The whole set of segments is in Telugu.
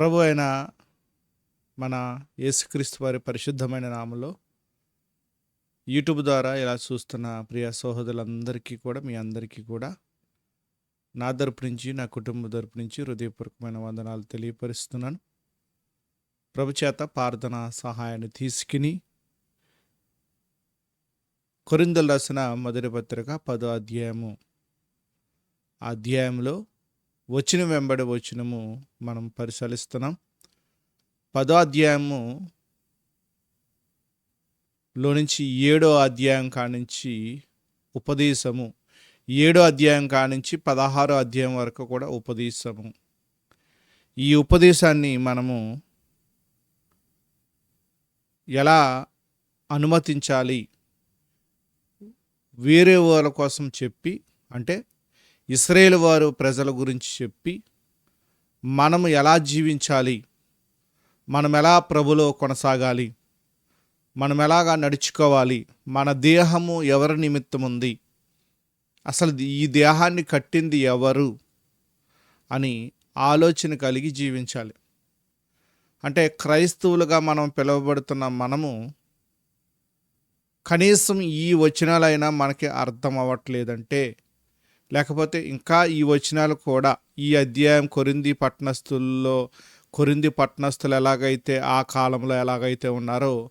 ప్రభు అయిన మన యేసుక్రీస్తు వారి పరిశుద్ధమైన నామంలో యూట్యూబ్ ద్వారా ఇలా చూస్తున్న ప్రియ సహోదరులందరికీ కూడా మీ అందరికీ కూడా నా తరపు నుంచి నా కుటుంబ తరపు నుంచి హృదయపూర్వకమైన వందనాలు తెలియపరుస్తున్నాను. ప్రభు చేత ప్రార్థన సహాయాన్ని తీసుకుని కొరిందలు రాసిన మొదటి పత్రిక పదో అధ్యాయము. అధ్యాయంలో వచ్చిన వెంబడి వచ్చినము మనం పరిశీలిస్తున్నాం. పదో అధ్యాయము లో నుంచి ఏడో అధ్యాయం కానించి ఉపదేశము. ఏడో అధ్యాయం కానించి పదహారో అధ్యాయం వరకు కూడా ఉపదేశము. ఈ ఉపదేశాన్ని మనము ఎలా అనుమతించాలి? వేరే వాళ్ళ కోసం చెప్పి అంటే ఇస్రాయేల్ వారు ప్రజల గురించి చెప్పి మనము ఎలా జీవించాలి? మనం ఎలా ప్రభులో కొనసాగాలి? మనం ఎలాగా నడుచుకోవాలి? మన దేహము ఎవరి నిమిత్తం ఉంది? అసలు ఈ దేహాన్ని కట్టింది ఎవరు? అని ఆలోచన కలిగి జీవించాలి. అంటే క్రైస్తవులుగా మనం పిలువబడుతున్న మనము కనీసం ఈ వచనాలైనా మనకి అర్థం అవ్వట్లేదంటే లేకపోతే ఇంకా ఈ వచనాలు కూడా ఈ అధ్యాయం కొరింది పట్టణస్థుల్లో కొరింది పట్టణస్థులు ఎలాగైతే ఆ కాలంలో ఎలాగైతే ఉన్నారో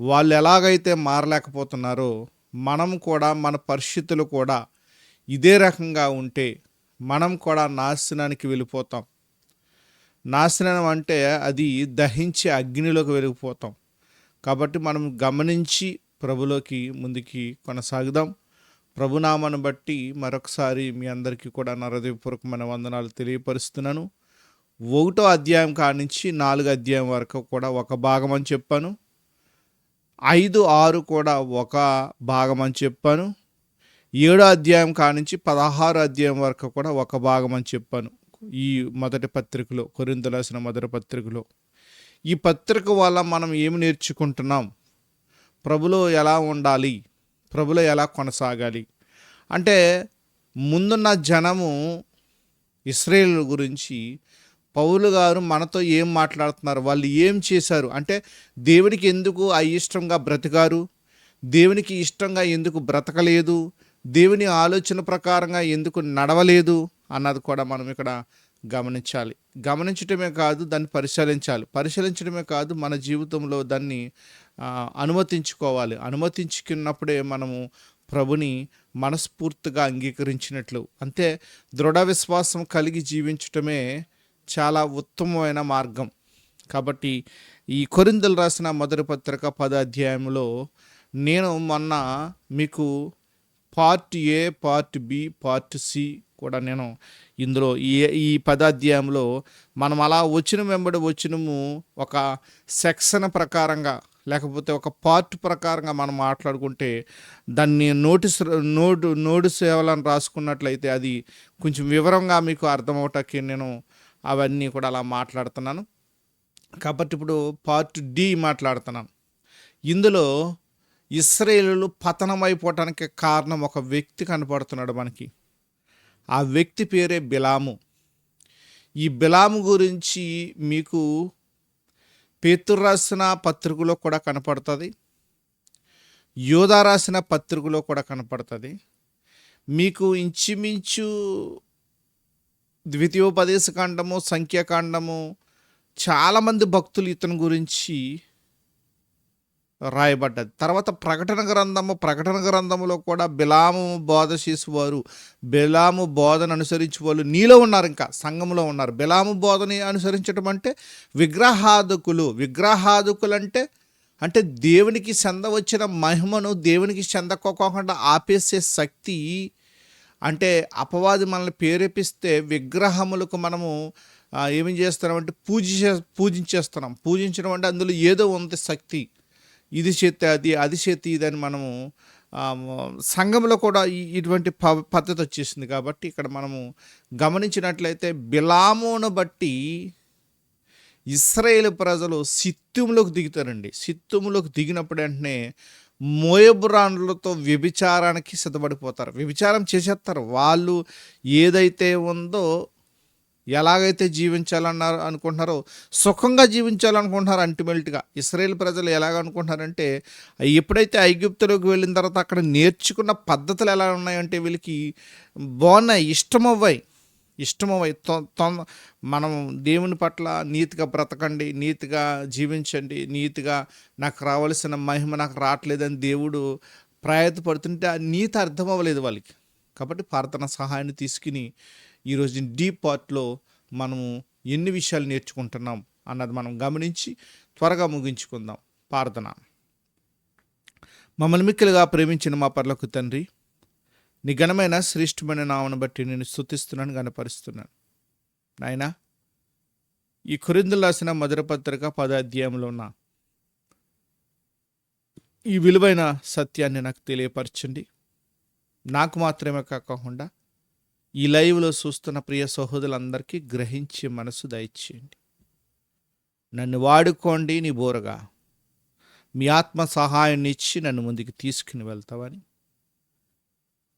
వాళ్ళు ఎలాగైతే మారలేకపోతున్నారో మనం కూడా మన పరిస్థితులు కూడా ఇదే రకంగా ఉంటే మనం కూడా నాశనానికి వెళ్ళిపోతాం. నాశనం అంటే అది దహించి అగ్నిలోకి వెళ్ళిపోతాం. కాబట్టి మనం గమనించి ప్రభులోకి ముందుకి కొనసాగుదాం. ప్రభునామను బట్టి మరొకసారి మీ అందరికీ కూడా నరదీపూర్వకమైన వందనాలు తెలియపరుస్తున్నాను. ఒకటో అధ్యాయం కానించి నాలుగు అధ్యాయం వరకు కూడా ఒక భాగం అని చెప్పాను. ఐదు ఆరు కూడా ఒక భాగం అని చెప్పాను. ఏడో అధ్యాయం కానించి పదహారు అధ్యాయం వరకు కూడా ఒక భాగం అని చెప్పాను. ఈ మొదటి పత్రికలో కొరింతలాసిన మొదటి పత్రికలో. ఈ పత్రిక వల్ల మనం ఏమి నేర్చుకుంటున్నాం? ప్రభులో ఎలా ఉండాలి? ప్రభులో ఎలా కొనసాగాలి? అంటే ముందున్న జనము ఇస్రాయేల్ గురించి పౌలు గారు మనతో ఏం మాట్లాడుతున్నారు? వాళ్ళు ఏం చేశారు? అంటే దేవునికి ఎందుకు అయిష్టంగా బ్రతికారు? దేవునికి ఇష్టంగా ఎందుకు బ్రతకలేదు? దేవుని ఆలోచన ప్రకారంగా ఎందుకు నడవలేదు? అన్నది కూడా మనం ఇక్కడ గమనించాలి. గమనించటమే కాదు దాన్ని పరిశీలించాలి. పరిశీలించడమే కాదు మన జీవితంలో దాన్ని అనుమతించుకోవాలి. అనుమతించుకున్నప్పుడే మనము ప్రభుని మనస్ఫూర్తిగా అంగీకరించినట్లు. అంతే దృఢ విశ్వాసం కలిగి జీవించటమే చాలా ఉత్తమమైన మార్గం. కాబట్టి ఈ కొరిందలు రాసిన మొదటి పత్రిక పద అధ్యాయంలో నేను మొన్న మీకు part A part B part C కూడా నేను ఇందులో ఈ ఈ పదాధ్యాయంలో మనం అలా వచ్చిన వెంబడి వచ్చినము ఒక సెక్షన్ ప్రకారంగా లేకపోతే ఒక పార్ట్ ప్రకారంగా మనం మాట్లాడుకుంటే దాన్ని నోటీస్ నోటు నోటు సేవలను రాసుకున్నట్లయితే అది కొంచెం వివరంగా మీకు అర్థమవటానికి నేను అవన్నీ కూడా అలా మాట్లాడుతున్నాను. కాబట్టి ఇప్పుడు పార్ట్ డి మాట్లాడుతున్నాను. ఇందులో ఇస్రాయేలు పతనమైపోవటానికి కారణం ఒక వ్యక్తి కనపడుతున్నాడు మనకి. ఆ వ్యక్తి పేరే బిలాము. ఈ బిలాము గురించి మీకు పేతురు రాసిన పత్రికలో కూడా కనపడుతుంది యోధా రాసిన పత్రికలో కూడా కనపడుతుంది. మీకు ఇంచుమించు ద్వితీయోపదేశ కాండము సంఖ్యాకాండము చాలామంది భక్తులు ఇతని గురించి రాయబడ్డది. తర్వాత ప్రకటన గ్రంథము ప్రకటన గ్రంథములో కూడా బిలాము బోధ చేసేవారు. బిలాము బోధన అనుసరించే వాళ్ళు నీలో ఉన్నారు ఇంకా సంఘంలో ఉన్నారు. బిలాము బోధని అనుసరించడం అంటే విగ్రహాదుకులు. విగ్రహాదుకులు అంటే అంటే దేవునికి చెంద వచ్చిన మహిమను దేవునికి చెందకోకుండా ఆపేసే శక్తి అంటే అపవాది మనల్ని ప్రేరేపిస్తే విగ్రహములకు మనము ఏమి చేస్తున్నామంటే పూజ చే- పూజించేస్తున్నాం. పూజించడం అంటే అందులో ఏదో ఉంది శక్తి. ఇది చేస్తే అది అది చేస్తే ఇది అని మనము సంఘంలో కూడా ఇటువంటి ప- పద్ధతి వచ్చేసింది కాబట్టి ఇక్కడ మనము గమనించినట్లయితే బిలామును బట్టి ఇస్రాయేల్ ప్రజలు సిత్తుములోకి దిగుతారండి. సిత్తుములోకి దిగినప్పుడు వెంటనే మోయబురాన్లతో వ్యభిచారానికి సిద్ధపడిపోతారు. వ్యభిచారం చేసేస్తారు. వాళ్ళు ఏదైతే ఉందో ఎలాగైతే జీవించాలన్నారు అనుకుంటున్నారో సుఖంగా జీవించాలనుకుంటున్నారు అల్టిమేట్గా. ఇస్రాయేల్ ప్రజలు ఎలాగ అనుకుంటున్నారంటే ఎప్పుడైతే ఐగుప్తులోకి వెళ్ళిన తర్వాత అక్కడ నేర్చుకున్న పద్ధతులు ఎలా ఉన్నాయంటే వీళ్ళకి బాగున్నాయి ఇష్టమవ్వాయి. ఇష్టమవ్వాయి. తొ- మనం దేవుని పట్ల నీతిగా బ్రతకండి నీతిగా జీవించండి నీతిగా నాకు రావాల్సిన మహిమ నాకు రావట్లేదని దేవుడు ప్రయత్నపడుతుంటే ఆ నీతి అర్థం అవ్వలేదు వాళ్ళకి. కాబట్టి ప్రార్థన సహాయాన్ని తీసుకుని ఈరోజు డీప్ పార్ట్లో మనము ఎన్ని విషయాలు నేర్చుకుంటున్నాం అన్నది మనం గమనించి త్వరగా ముగించుకుందాం. ప్రార్థన. మమ్మల్ని మిక్కిలుగా ప్రేమించిన మా పర్లకు తండ్రి నీ ఘనమైన శ్రేష్టమైన నామను బట్టి నేను స్థుతిస్తున్నాను గనపరుస్తున్నాను నాయనా ఈ కురిందులు రాసిన మధుర పత్రిక పద అధ్యాయంలో ఉన్న ఈ విలువైన సత్యాన్ని నాకు తెలియపరచండి. నాకు మాత్రమే కాకుండా ఈ లైవ్లో చూస్తున్న ప్రియ సహోదరులందరికీ గ్రహించే మనసు దయచేయండి. నన్ను వాడుకోండి నీ బోరగా. మీ ఆత్మ సహాయాన్ని ఇచ్చి నన్ను ముందుకు తీసుకుని వెళ్తావని.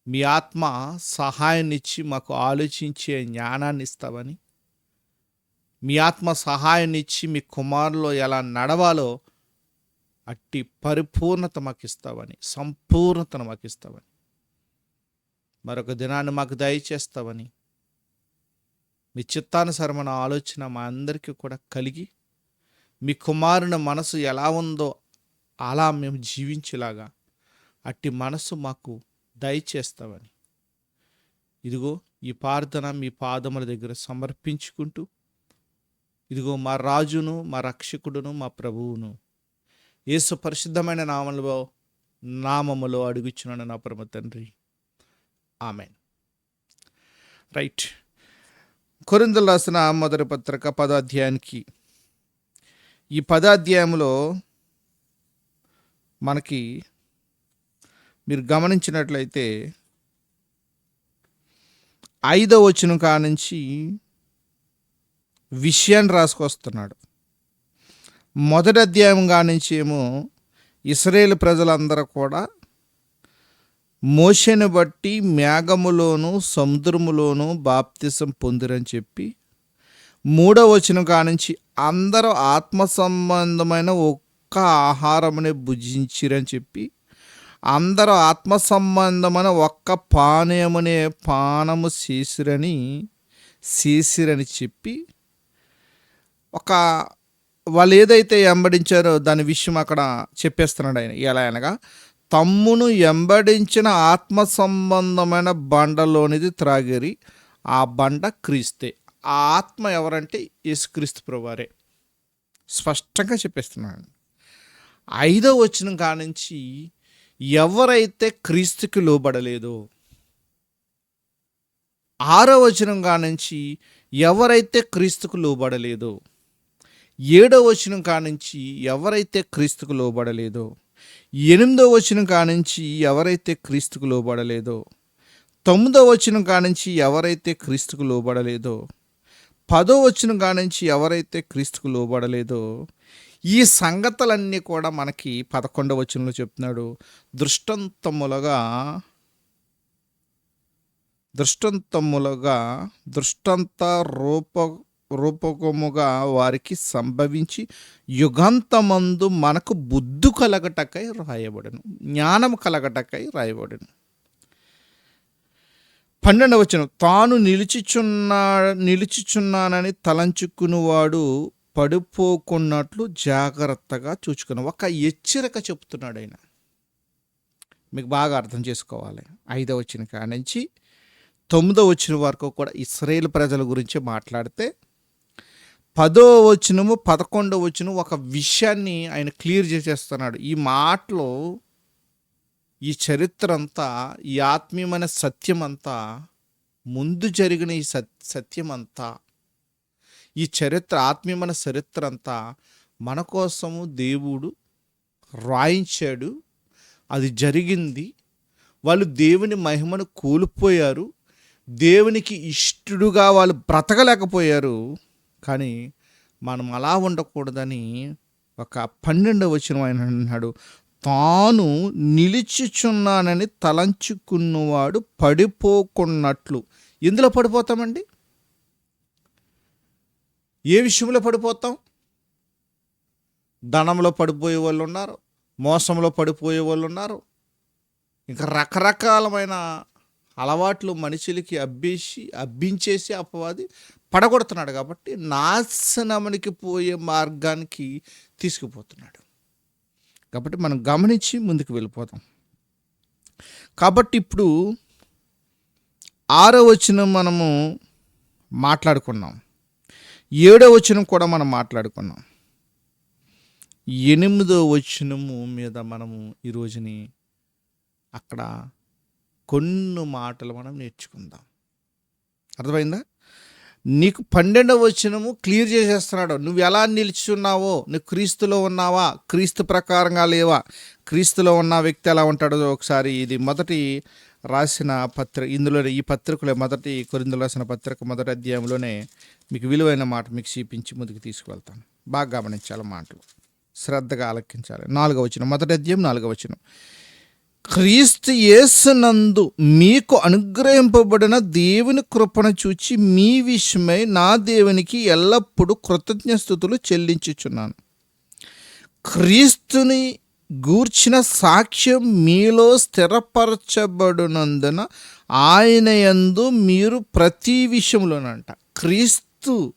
మీ ఆత్మ సహాయాన్ని ఇచ్చి మాకు ఆలోచించే జ్ఞానాన్ని ఇస్తావని. మీ ఆత్మ సహాయాన్ని ఇచ్చి మీ కుమారులో ఎలా నడవాలో అట్టి పరిపూర్ణత మాకు ఇస్తావని సంపూర్ణతను మాకు ఇస్తావని. మరొక దినాన్ని మాకు దయచేస్తావని. మీ చిత్తానుసరమైన ఆలోచన మా అందరికీ కూడా కలిగి మీ కుమారుని మనసు ఎలా ఉందో అలా మేము జీవించేలాగా అట్టి మనసు మాకు దయచేస్తావని. ఇదిగో ఈ ప్రార్థన మీ పాదముల దగ్గర సమర్పించుకుంటూ ఇదిగో మా రాజును మా రక్షకుడును మా ప్రభువును. యేసు పరిశుద్ధమైన నామములో నామములో అడుగుచున్నాను నా పరమ తండ్రి. ఆమెన్. రైట్. కొరిందలు రాసిన మొదటి పత్రిక పదాధ్యాయానికి ఈ పదాధ్యాయంలో మనకి మీరు గమనించినట్లయితే ఐదో వచనం కానుంచి విషయాన్ని రాసుకొస్తున్నాడు. మొదటి అధ్యాయం కానుంచి ఏమో ఇస్రాయేల్ ప్రజలందరూ కూడా మోషను బట్టి మేఘములోను సముద్రములోను బాప్తిసం పొందిరని చెప్పి మూడవ వచనం కానుంచి అందరూ ఆత్మ సంబంధమైన ఒక్క ఆహారమునే భుజించిరని చెప్పి అందరూ ఆత్మ సంబంధమైన ఒక్క పానీయమునే పానము చేసిరని చేసిరని చెప్పి ఒక వాళ్ళు ఏదైతే వెంబడించారో దాని విషయం అక్కడ చెప్పేస్తున్నాడు ఆయన. ఎలా అనగా తమ్మును ఎంబడించిన ఆత్మ సంబంధమైన బండలోనిది త్రాగిరి ఆ బండ క్రీస్తే. ఆ ఆత్మ ఎవరంటే యేసుక్రీస్తు ప్రభువారే. స్పష్టంగా చెప్పేస్తున్నాను. ఐదో వచ్చిన కానుంచి ఎవరైతే క్రీస్తుకి లోబడలేదో ఆరో వచనం కానుంచి ఎవరైతే క్రీస్తుకు లోబడలేదో ఏడో వచనం కానుంచి ఎవరైతే క్రీస్తుకు లోబడలేదో ఎనిమిదో వచనం కానుంచి ఎవరైతే క్రీస్తుకు లోబడలేదో తొమ్మిదో వచనం కానుంచి ఎవరైతే క్రీస్తుకు లోబడలేదో పదో వచనం కానుంచి ఎవరైతే క్రీస్తుకు లోబడలేదో ఈ సంగతులన్నీ కూడా మనకి పదకొండవ వచనంలో చెప్తున్నాడు. దృష్టంతములుగా దృష్టంతములుగా దృష్టంత రూప రూపకముగా వారికి సంభవించి యుగాంతమందు మనకు బుద్ధు కలగటకై రాయబడను జ్ఞానం కలగటకై రాయబడను. పన్నెండవ వచనం తాను నిలిచిచున్నా నిలిచిచున్నానని తలంచుకునివాడు పడిపోకున్నట్లు జాగ్రత్తగా చూచుకుని ఒక హెచ్చరిక చెప్తున్నాడు ఆయన. మీకు బాగా అర్థం చేసుకోవాలి. ఐదవ వచ్చిన కాడ నుంచి తొమ్మిదో వచ్చిన వరకు కూడా ఇస్రాయేల్ ప్రజల గురించి మాట్లాడితే పదో వచనము పదకొండో వచనం ఒక విషయాన్ని ఆయన క్లియర్ చేసేస్తున్నాడు. ఈ మాటలో ఈ చరిత్ర అంతా ఈ ఆత్మీయమైన సత్యం అంతా ముందు జరిగిన ఈ సత్ సత్యం అంతా ఈ చరిత్ర ఆత్మీయమైన చరిత్ర అంతా మన కోసము దేవుడు రాయించాడు. అది జరిగింది. వాళ్ళు దేవుని మహిమను కోల్పోయారు. దేవునికి ఇష్టడుగా వాళ్ళు బ్రతకలేకపోయారు. కానీ మనం అలా ఉండకూడదని ఒక పన్నెండవ వచనం ఆయన అన్నాడు. తాను నిలిచిచున్నానని తలంచుకున్నవాడు పడిపోకున్నట్లు. ఎందులో పడిపోతామండి? ఏ విషయంలో పడిపోతాం? ధనంలో పడిపోయే వాళ్ళు ఉన్నారు మోసంలో పడిపోయే వాళ్ళు ఉన్నారు. ఇంకా రకరకాలమైన అలవాట్లు మనుషులకి అబ్బేసి అబ్బించేసి అపవాది పడగొడుతున్నాడు కాబట్టి నాశనమునికి పోయే మార్గానికి తీసుకుపోతున్నాడు. కాబట్టి మనం గమనించి ముందుకు వెళ్ళిపోతాం కాబట్టి ఇప్పుడు ఆరో వచనం మనము మాట్లాడుకున్నాం. ఏడో వచనం కూడా మనం మాట్లాడుకున్నాం. ఎనిమిదో వచనము మీద మనము ఈరోజుని అక్కడ కొన్ని మాటలు మనం నేర్చుకుందాం. అర్థమైందా? నీకు పన్నెండవ వచనము క్లియర్ చేసేస్తున్నాడు. నువ్వు ఎలా నిలిచున్నావో? నువ్వు క్రీస్తులో ఉన్నావా? క్రీస్తు ప్రకారంగా లేవా? క్రీస్తులో ఉన్న వ్యక్తి ఎలా ఉంటాడో ఒకసారి ఇది మొదటి రాసిన పత్రిక ఇందులో ఈ పత్రికలో మొదటి కొరిందులో రాసిన పత్రిక మొదటి అధ్యాయంలోనే మీకు విలువైన మాట మీకు చూపించి ముందుకు తీసుకువెళ్తాను. బాగా గమనించాలి మాటలు. శ్రద్ధగా ఆలకించాలి. నాలుగవ వచనం మొదటి అధ్యాయం నాలుగవ వచనం. క్రీస్తు యేసునందు మీకు అనుగ్రహింపబడిన దేవుని కృపను చూచి మీ విషయమై నా దేవునికి ఎల్లప్పుడూ కృతజ్ఞస్థుతులు చెల్లించుచున్నాను. క్రీస్తుని గూర్చిన సాక్ష్యం మీలో స్థిరపరచబడినందున ఆయన యందు మీరు ప్రతి విషయంలోనంట. క్రీస్తు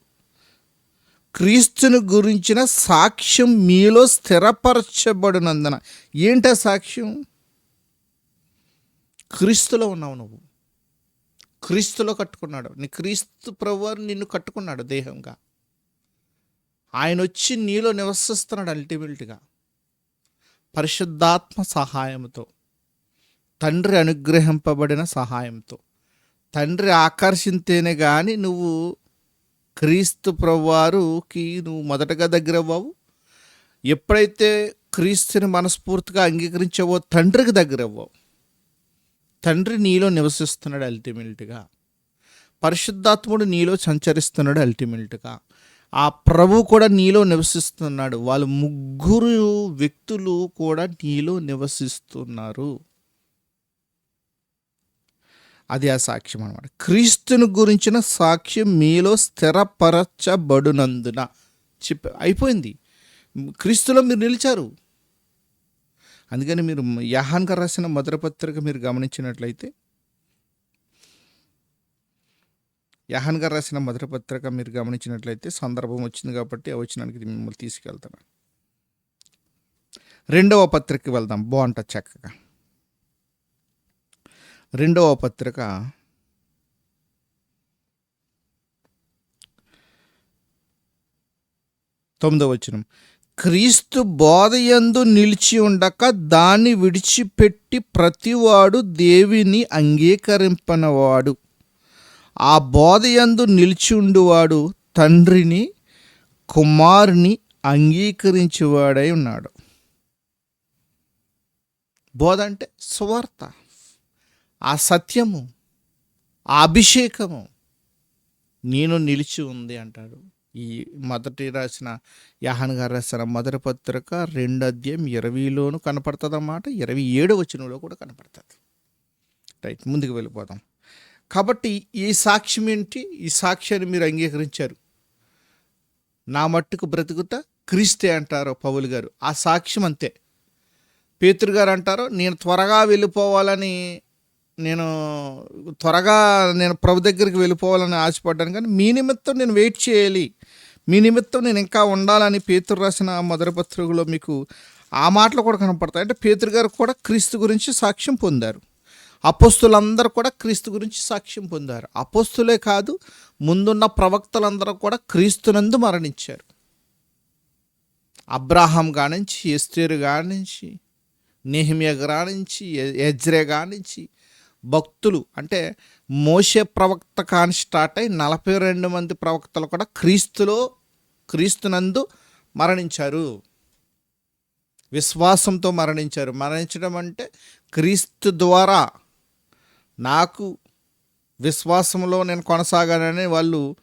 క్రీస్తుని గురించిన సాక్ష్యం మీలో స్థిరపరచబడినందున. ఏంట సాక్ష్యం? క్రీస్తులో ఉన్నావు నువ్వు. క్రీస్తులో కట్టుకున్నాడు. నీ క్రీస్తు ప్రభువారు నిన్ను కట్టుకున్నాడు దేహంగా. ఆయన వచ్చి నీలో నివసిస్తున్నాడు అల్టిమేట్గా. పరిశుద్ధాత్మ సహాయంతో తండ్రి అనుగ్రహింపబడిన సహాయంతో. తండ్రి ఆకర్షింతేనే కానీ నువ్వు క్రీస్తు ప్రభువారుకి నువ్వు మొదటగా దగ్గర అవ్వవు. ఎప్పుడైతే క్రీస్తుని మనస్ఫూర్తిగా అంగీకరించావో తండ్రికి దగ్గర అవ్వవు. తండ్రి నీలో నివసిస్తున్నాడు అల్టిమేట్గా. పరిశుద్ధాత్ముడు నీలో సంచరిస్తున్నాడు అల్టిమేట్గా. ఆ ప్రభు కూడా నీలో నివసిస్తున్నాడు. వాళ్ళు ముగ్గురు వ్యక్తులు కూడా నీలో నివసిస్తున్నారు. అది ఆ సాక్ష్యం అనమాట క్రీస్తుని గురించిన సాక్ష్యం మీలో స్థిరపరచబడునందున. చెప్ప అయిపోయింది. క్రీస్తులో మీరు నిలిచారు. అందుకని మీరు యహాన్ గారు రాసిన మొదటి పత్రిక మీరు గమనించినట్లయితే యహాన్ గారు రాసిన మొదటి పత్రిక మీరు గమనించినట్లయితే సందర్భం వచ్చింది కాబట్టి ఆ వచ్చినానికి మిమ్మల్ని తీసుకెళ్తాను. రెండవ పత్రికకి వెళ్దాం బాగుంటుంది చక్కగా. రెండవ పత్రిక తొమ్మిదవ వచనం. క్రీస్తు బోధయందు నిలిచి ఉండక దాన్ని విడిచిపెట్టి ప్రతివాడు దేవిని అంగీకరింపనవాడు. ఆ బోధయందు నిలిచి ఉండువాడు తండ్రిని కుమారుని అంగీకరించేవాడై ఉన్నాడు. బోధ అంటే సువార్త ఆ సత్యము ఆ అభిషేకము. నేను నిలిచి ఉంది అంటాడు. ఈ మొదటి రాసిన యాహన్ గారు రాసిన మొదటి పత్రిక రెండు అధ్యాయం ఇరవైలోను కనపడుతుంది అన్నమాట ఇరవై ఏడు వచనంలో కూడా కనపడుతుంది. రైట్ ముందుకు వెళ్ళిపోదాం. కాబట్టి ఈ సాక్ష్యం ఏంటి? ఈ సాక్ష్యాన్ని మీరు అంగీకరించారు. నా మట్టుకు బ్రతుకుతా క్రీస్తే అంటారు పౌలు గారు. ఆ సాక్ష్యం అంతే. పేతురు గారు అంటారు నేను త్వరగా వెళ్ళిపోవాలని నేను త్వరగా నేను ప్రభు దగ్గరికి వెళ్ళిపోవాలని ఆశపడ్డాను కానీ మీ నిమిత్తం నేను వెయిట్ చేయాలి. మీ నిమిత్తం నేను ఇంకా ఉండాలని పేతురు రాసిన మొదటి పత్రికలో మీకు ఆ మాటలు కూడా కనపడతాయి. అంటే పేతురు గారు కూడా క్రీస్తు గురించి సాక్ష్యం పొందారు. అపోస్తులందరూ కూడా క్రీస్తు గురించి సాక్ష్యం పొందారు. అపోస్తులే కాదు ముందున్న ప్రవక్తలందరూ కూడా క్రీస్తునందు మరణించారు. అబ్రాహాం కానించి ఎస్తేరు కానించి నెహిమియా కానించి ఎజ్రే కానించి భక్తులు అంటే మోసే ప్రవక్త కాని స్టార్ట్ అయి నలభై రెండు మంది ప్రవక్తలు కూడా క్రీస్తులో క్రీస్తునందు మరణించారు. విశ్వాసంతో మరణించారు. మరణించడం అంటే క్రీస్తు ద్వారా నాకు విశ్వాసంలో నేను కొనసాగానని వాళ్ళు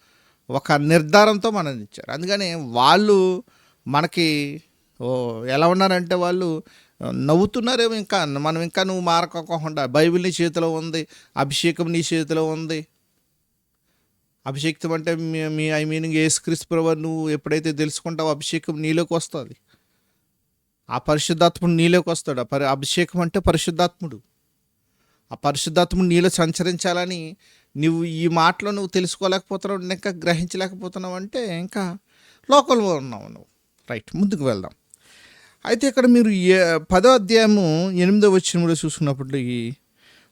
ఒక నిర్ధారంతో మరణించారు. అందుకని వాళ్ళు మనకి ఓ ఎలా ఉన్నారంటే వాళ్ళు నవ్వుతున్నారేమో ఇంకా. మనం ఇంకా నువ్వు మారకోకుండా బైబిల్ నీ చేతిలో ఉంది అభిషేకం నీ చేతిలో ఉంది. అభిషేక్తం అంటే మీ మీ ఐ మీనింగ్ ఏసుక్రీస్తు ప్రభు నువ్వు ఎప్పుడైతే తెలుసుకుంటావో అభిషేకం నీలోకి వస్తుంది. ఆ పరిశుద్ధాత్ముడు నీలోకి వస్తాడు. ఆ పరి అభిషేకం అంటే పరిశుద్ధాత్ముడు. ఆ పరిశుద్ధాత్ముడు నీలో సంచరించాలని నువ్వు ఈ మాటలో నువ్వు తెలుసుకోలేకపోతున్నావు ఇంకా గ్రహించలేకపోతున్నావు అంటే ఇంకా లోకల్లో ఉన్నావు నువ్వు. రైట్ ముందుకు వెళ్దాం. అయితే ఇక్కడ మీరు ఏ- పదో అధ్యాయము ఎనిమిదో వచ్చిన కూడా చూసుకున్నప్పటికీ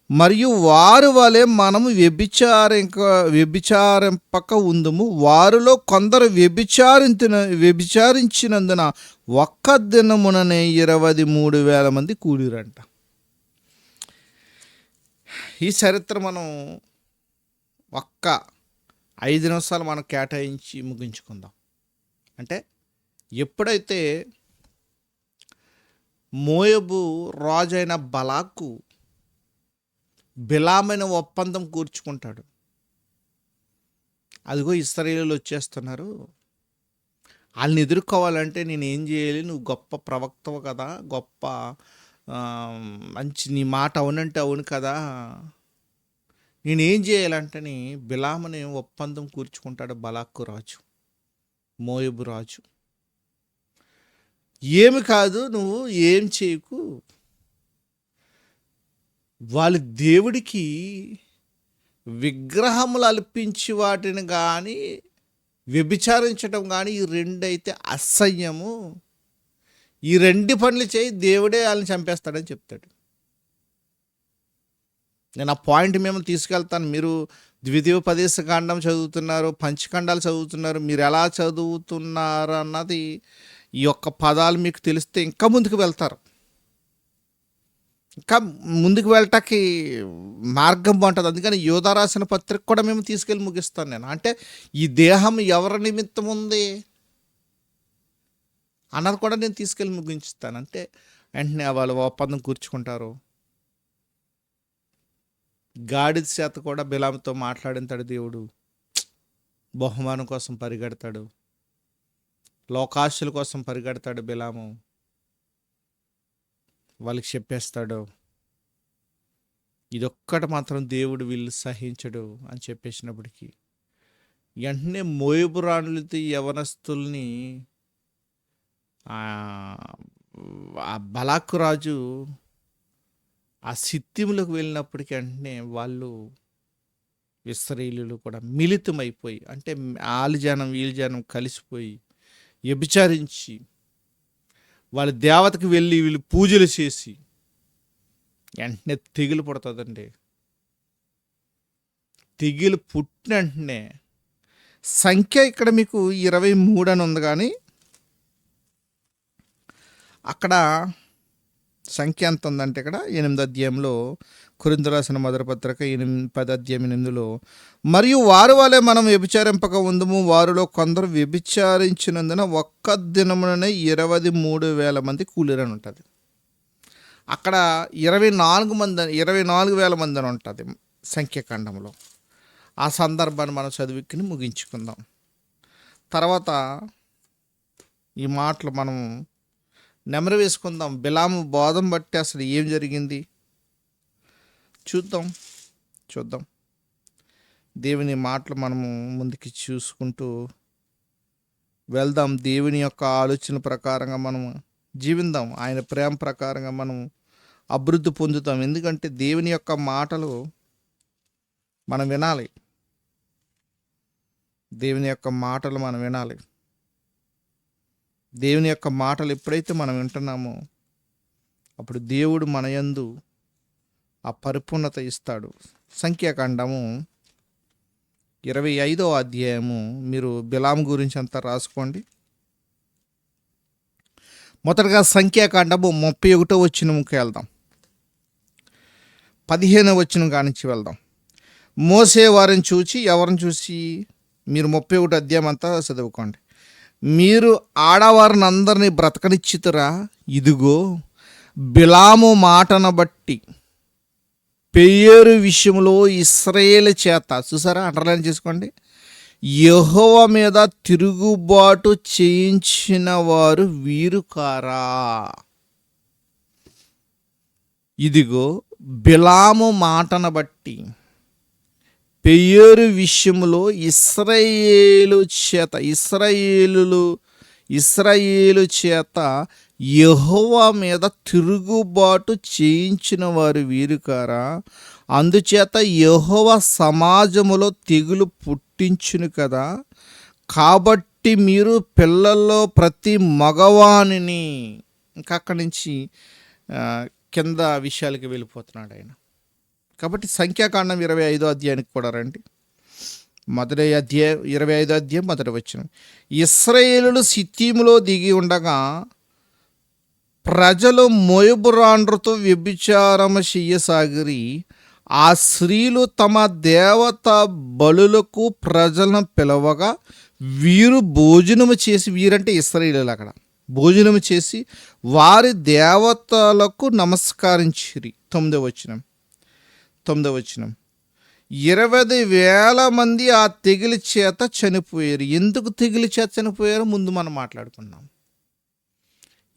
మరియు వారు వలె మనము వ్యభిచారింక వ్యభిచారింపక ఉందము. వారిలో కొందరు వ్యభిచారించిన వ్యభిచారించినందున ఒక్క దినముననే ఇరవై మూడు వేల మంది కూలిరంట ఈ చరిత్ర మనం ఒక్క ఐదు నిమిషాలు మనం కేటాయించి ముగించుకుందాం. అంటే ఎప్పుడైతే మోయబు రాజైన బలాకు బిలామైన ఒప్పందం కూర్చుకుంటాడు. అదిగో ఇస్రాయేలు వచ్చేస్తున్నారు. వాళ్ళని ఎదుర్కోవాలంటే నేను ఏం చేయాలి? నువ్వు గొప్ప ప్రవక్తవు కదా గొప్ప మంచి నీ మాట అవునంటే అవును కదా. నేనేం చేయాలంటని బిలామని ఒప్పందం కూర్చుకుంటాడు బలాక్కు రాజు మోయబు రాజు. ఏమి కాదు నువ్వు ఏం చేయకు. వాళ్ళ దేవుడికి విగ్రహములు అల్పించి వాటిని కానీ వ్యభిచారించడం కానీ ఈ రెండు అయితే అసహ్యము. ఈ రెండు పనులు చేయి దేవుడే వాళ్ళని చంపేస్తాడని చెప్తాడు. నేను ఆ పాయింట్ మేము తీసుకెళ్తాను. మీరు ద్వితీయోపదేశ కాండం చదువుతున్నారు పంచఖండాలు చదువుతున్నారు మీరు ఎలా చదువుతున్నారు అన్నది ఈ యొక్క పదాలు మీకు తెలిస్తే ఇంకా ముందుకు వెళ్తారు. ఇంకా ముందుకు వెళ్ళటానికి మార్గం బాగుంటుంది. అందుకని యోధ రాసిన పత్రిక కూడా మేము తీసుకెళ్ళి ముగిస్తాను నేను. అంటే ఈ దేహం ఎవరి నిమిత్తం ఉంది? అన్నది కూడా నేను తీసుకెళ్ళి ముగించుతాను. అంటే వెంటనే వాళ్ళు ఒప్పందం కూర్చుకుంటారు. గాడిద చేత కూడా బిలాంతో మాట్లాడింతాడు దేవుడు. బహుమానం కోసం పరిగెడతాడు. లోకాశుల కోసం పరిగెడతాడు బిలాము. వాళ్ళకి చెప్పేస్తాడు ఇదొక్కటి మాత్రం దేవుడు వీళ్ళు సహించడు అని చెప్పేసినప్పటికీ వెంటనే మోయబురాణులతో యవనస్తుల్ని ఆ- బలాకు రాజు ఆ సిత్తిములకు వెళ్ళినప్పటికీ వెంటనే వాళ్ళు ఇస్రాయేలీలు కూడా మిళితమైపోయి అంటే ఆలు జనం వీళ్ళు జనం కలిసిపోయి వ్యభిచారించి వాళ్ళ దేవతకి వెళ్ళి వీళ్ళు పూజలు చేసి వెంటనే తెగులు పుడుతుందండి. తెగులు పుట్టిన వెంటనే సంఖ్య ఇక్కడ మీకు ఇరవై మూడు అని ఉంది కానీ అక్కడ సంఖ్య ఎంత ఉందంటే ఇక్కడ ఎనిమిది అధ్యాయంలో కురింద రాసిన మొదటి పత్రిక ఎనిమిది పది అధ్యాయం ఎనిమిదిలో మరియు వారు వాళ్ళే మనం వ్యభిచారింపక ఉందము వారిలో కొందరు వ్యభిచారించినందున ఒక్క దినముననే ఇరవై మూడు వేల మంది కూలీరని ఉంటుంది. అక్కడ ఇరవై నాలుగు మంది ఇరవై నాలుగు వేల మంది అని ఉంటుంది సంఖ్యాఖండంలో. ఆ సందర్భాన్ని మనం చదివిక్కిని ముగించుకుందాం. తర్వాత ఈ మాటలు మనం నెమరు వేసుకుందాం. బిలాము బోధం బట్టి అసలు ఏం జరిగింది? చూద్దాం. చూద్దాం. దేవుని మాటలు మనము ముందుకి చూసుకుంటూ వెళ్దాం. దేవుని యొక్క ఆలోచన ప్రకారంగా మనం జీవిందాం. ఆయన ప్రేమ ప్రకారంగా మనం అభివృద్ధి పొందుతాం. ఎందుకంటే దేవుని యొక్క మాటలు మనం వినాలి. దేవుని యొక్క మాటలు మనం వినాలి. దేవుని యొక్క మాటలు ఎప్పుడైతే మనం వింటున్నామో అప్పుడు దేవుడు మన యందు ఆ పరిపూర్ణత ఇస్తాడు. సంఖ్యాకాండము ఇరవై ఐదో అధ్యాయము. మీరు బిలాం గురించి అంతా రాసుకోండి. మొదటగా సంఖ్యాకాండము ముప్పై ఒకటో వచ్చినముకి వెళ్దాం. పదిహేనో వచ్చిన కానించి వెళ్దాం. మోసే వారిని చూచి ఎవరిని చూసి? మీరు ముప్పై ఒకటి అధ్యాయం అంతా చదువుకోండి. మీరు ఆడవారిని అందరినీ బ్రతకనిచ్చితురా? ఇదిగో బిలాము మాటను బట్టి పెయ్యేరు విషయంలో ఇస్రాయేల్ చేత చూసారా? అండర్లైన్ చేసుకోండి. యహోవ మీద తిరుగుబాటు చేయించిన వారు వీరు కారా? ఇదిగో బిలాము మాటను బట్టి పెయ్యోరు విషయంలో ఇస్రాయేలు చేత ఇస్రాయేలులు ఇస్రాయేలు చేత యహోవా మీద తిరుగుబాటు చేయించిన వారు వీరు కారా? అందుచేత యెహోవా సమాజములో తెగులు పుట్టించును కదా? కాబట్టి మీరు పిల్లల్లో ప్రతి మగవానిని ఇంకా అక్కడి నుంచి కింద విషయాలకి వెళ్ళిపోతున్నాడు ఆయన. కాబట్టి సంఖ్యాకాండం ఇరవై ఐదో అధ్యాయానికి కూడా రండి. మొదటి అధ్యాయం ఇరవై ఐదో అధ్యాయం మొదటి వచ్చిన ఇస్రాయేలులు సిత్తీములో దిగి ఉండగా ప్రజలు మోయబురాండ్రతో వ్యభిచారము చెయ్యసాగిరి ఆ స్త్రీలు తమ దేవత బలులకు ప్రజలను పిలవగా వీరు భోజనము చేసి వీరంటే ఇస్రాయేలు అక్కడ భోజనము చేసి వారి దేవతలకు నమస్కరించిరి. తొమ్మిదవ వచ్చినాం తొమ్మిదవ వచనం. ఇరవై వేల మంది ఆ తెగిలి చేత చనిపోయారు. ఎందుకు తెగిలి చేత చనిపోయారో ముందు మనం మాట్లాడుకున్నాం.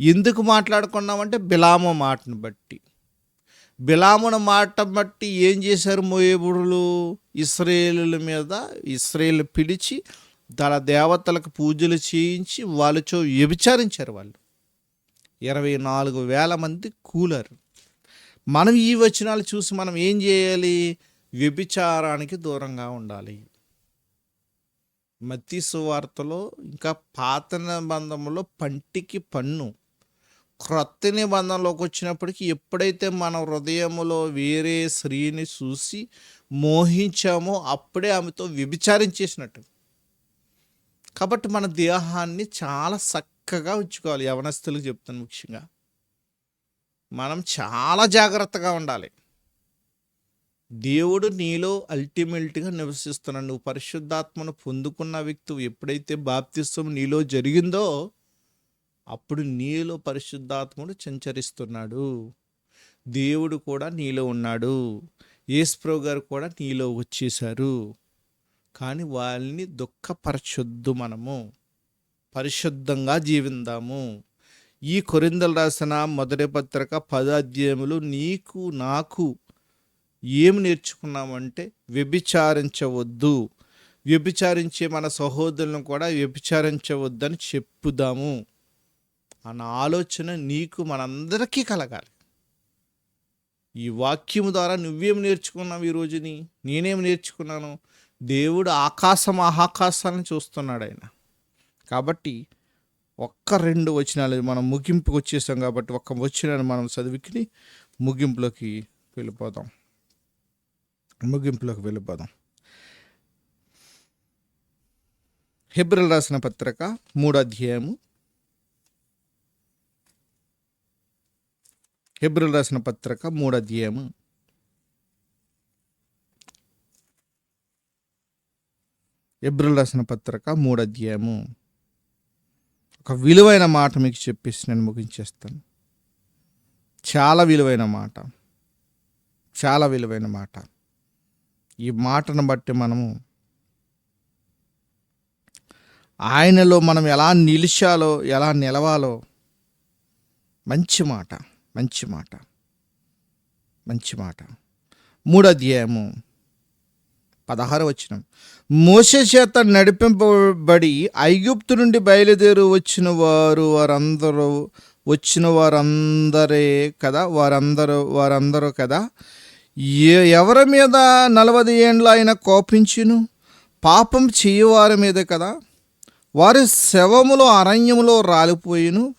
ఎందుకు మాట్లాడుకున్నామంటే బిలాము మాటను బట్టి. బిలామును మాట బట్టి ఏం చేశారు మోయేబుడులు? ఇస్రాయేలుల మీద ఇస్రాయేల్ పిలిచి తన దేవతలకు పూజలు చేయించి వాళ్ళతో వ్యభిచారించారు వాళ్ళు. ఇరవై నాలుగు వేల మంది కూలరు. మనం ఈ వచనాలు చూసి మనం ఏం చేయాలి? వ్యభిచారానికి దూరంగా ఉండాలి. మత్తి సువార్తలో ఇంకా పాత నిబంధనలో పంటికి పన్ను. క్రొత్త నిబంధనలోకి వచ్చినప్పటికీ ఎప్పుడైతే మన హృదయములో వేరే స్త్రీని చూసి మోహించామో అప్పుడే ఆమెతో వ్యభిచారించేసినట్టు. కాబట్టి మన దేహాన్ని చాలా చక్కగా ఉంచుకోవాలి. యవనస్తులకు చెప్తాను ముఖ్యంగా. మనం చాలా జాగ్రత్తగా ఉండాలి. దేవుడు నీలో అల్టిమేట్గా నివసిస్తున్నాడు. నువ్వు పరిశుద్ధాత్మను పొందుకున్న వ్యక్తి ఎప్పుడైతే బాప్తిస్వం నీలో జరిగిందో అప్పుడు నీలో పరిశుద్ధాత్ముడు సంచరిస్తున్నాడు. దేవుడు కూడా నీలో ఉన్నాడు. ఏస్ప్రో గారు కూడా నీలో వచ్చేశారు. కానీ వాళ్ళని దుఃఖపరచొద్దు మనము. పరిశుద్ధంగా జీవిందాము. ఈ కొరిందలు రాసిన మొదటి పత్రిక పదాధ్యాయములు నీకు నాకు ఏం నేర్చుకున్నామంటే వ్యభిచారించవద్దు. వ్యభిచారించే మన సహోదరులను కూడా వ్యభిచారించవద్దని చెప్పుదాము. అన్న ఆలోచన నీకు మనందరికీ కలగాలి. ఈ వాక్యము ద్వారా నువ్వేం నేర్చుకున్నావు ఈ రోజుని? నేనేం నేర్చుకున్నాను? దేవుడు ఆకాశం ఆకాశాలను చూస్తున్నాడు ఆయన. కాబట్టి ఒక్క రెండు వచనాలు మనం ముగింపుకి వచ్చేసాం కాబట్టి ఒక్క వచనాన్ని మనం చదివికి ముగింపులోకి వెళ్ళిపోదాం. ముగింపులోకి వెళ్ళిపోదాం. హెబ్రిల్ రాసిన పత్రిక మూడు అధ్యాయము. హెబ్రిల్ రాసిన పత్రిక మూడు అధ్యాయము. హెబ్రిల్ రాసిన పత్రిక మూడు అధ్యాయము. ఒక విలువైన మాట మీకు చెప్పేసి నేను ముగించేస్తాను. చాలా విలువైన మాట. చాలా విలువైన మాట. ఈ మాటను బట్టి మనము ఆయనలో మనం ఎలా నిలిచాలో ఎలా నిలవాలో మంచి మాట మంచి మాట మంచి మాట. మూడు అధ్యాయము పదహారు వచ్చిన మోసే చేత నడిపింపబడి ఐగుప్తు నుండి బయలుదేరి వచ్చిన వారు వారందరూ వచ్చిన వారందరే కదా వారందరూ వారందరూ కదా. ఎవరి మీద నలభై ఏండ్లు ఆయన కోపించును? పాపం చేయవారి మీద కదా. వారి శవములో అరణ్యములో రాలిపోయిను.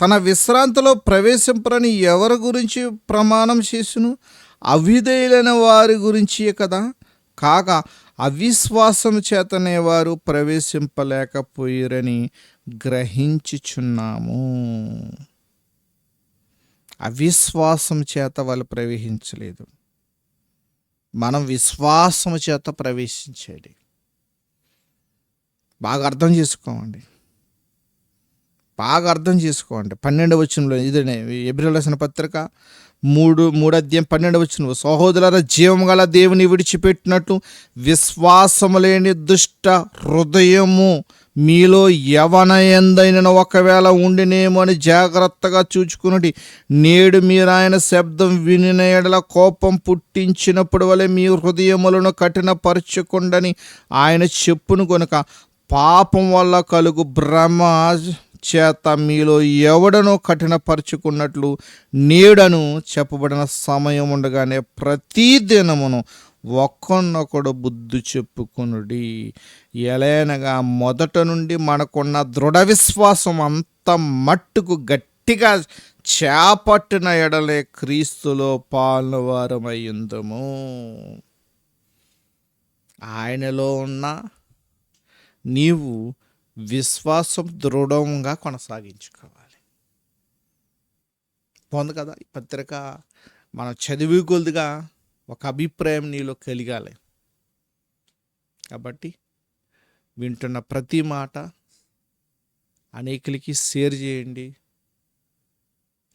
తన విశ్రాంతిలో ప్రవేశింపరని ఎవరి గురించి ప్రమాణం చేసును? అవిధేయులైన వారి గురించే కదా. కాక అవిశ్వాసం చేతనే వారు ప్రవేశింపలేకపోయారని గ్రహించుచున్నాము. అవిశ్వాసం చేత వాళ్ళు ప్రవేశించలేదు. మనం విశ్వాసము చేత ప్రవేశించేది. బాగా అర్థం చేసుకోండి బాగా అర్థం చేసుకోండి. పన్నెండు వచనంలో ఇదే ఎబ్రిల్ రాసిన పత్రిక మూడు మూడు పన్నెండు వచ్చిన సహోదరుల జీవం గల దేవుని విడిచిపెట్టినట్టు విశ్వాసము లేని దుష్ట హృదయము మీలో యవన ఎందైన ఒకవేళ ఉండినేమో అని జాగ్రత్తగా చూచుకున్నది నేడు మీరు ఆయన శబ్దం వినిన ఎడల కోపం పుట్టించినప్పుడు వలె మీ హృదయములను కఠినపరచకుండని ఆయన చెప్పును కనుక పాపం వల్ల కలుగు భ్రమ చేత మీలో ఎవడనో కఠినపరుచుకున్నట్లు నీడను చెప్పబడిన సమయం ఉండగానే ప్రతి దినమును ఒక్కొన్నొకడు బుద్ధి చెప్పుకునుడి. ఎలైనగా మొదట నుండి మనకున్న దృఢ విశ్వాసం అంత మట్టుకు గట్టిగా చేపట్టిన ఎడలే క్రీస్తులో పాలనవారమయ్యిందము. ఆయనలో ఉన్న నీవు విశ్వాసం దృఢంగా కొనసాగించుకోవాలి. బాగుంది కదా? ఈ పత్రిక మనం చదివి కొద్దిగా ఒక అభిప్రాయం నీలో కలిగాలి. కాబట్టి వింటున్న ప్రతి మాట అనేకులకి షేర్ చేయండి.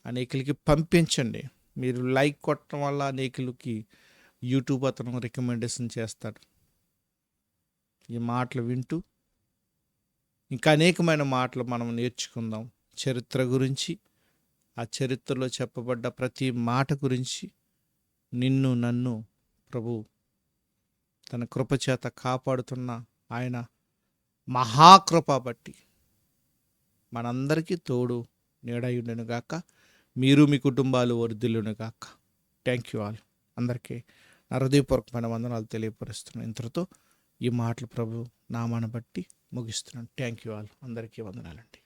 అనేకులకి పంపించండి. మీరు లైక్ కొట్టడం వల్ల అనేకులకి యూట్యూబ్ అతను రికమెండేషన్ చేస్తాడు. ఈ మాటలు వింటూ ఇంకా అనేకమైన మాటలు మనం నేర్చుకుందాం. చరిత్ర గురించి ఆ చరిత్రలో చెప్పబడ్డ ప్రతి మాట గురించి నిన్ను నన్ను ప్రభు తన కృపచేత కాపాడుతున్న ఆయన మహాకృప బట్టి మనందరికీ తోడు నీడయుండును గాక. మీరు మీ కుటుంబాలు వర్ధిల్లును గాక. థ్యాంక్ యూ ఆల్ అందరికీ నా హృదయపూర్వకమైన వందనాలు తెలియపరుస్తున్నాను ఇంతటితో ఈ మాటలు ప్రభు నామాన్ని బట్టి ముగిస్తున్నాను. Thank you all. అందరికీ వందనాలండి.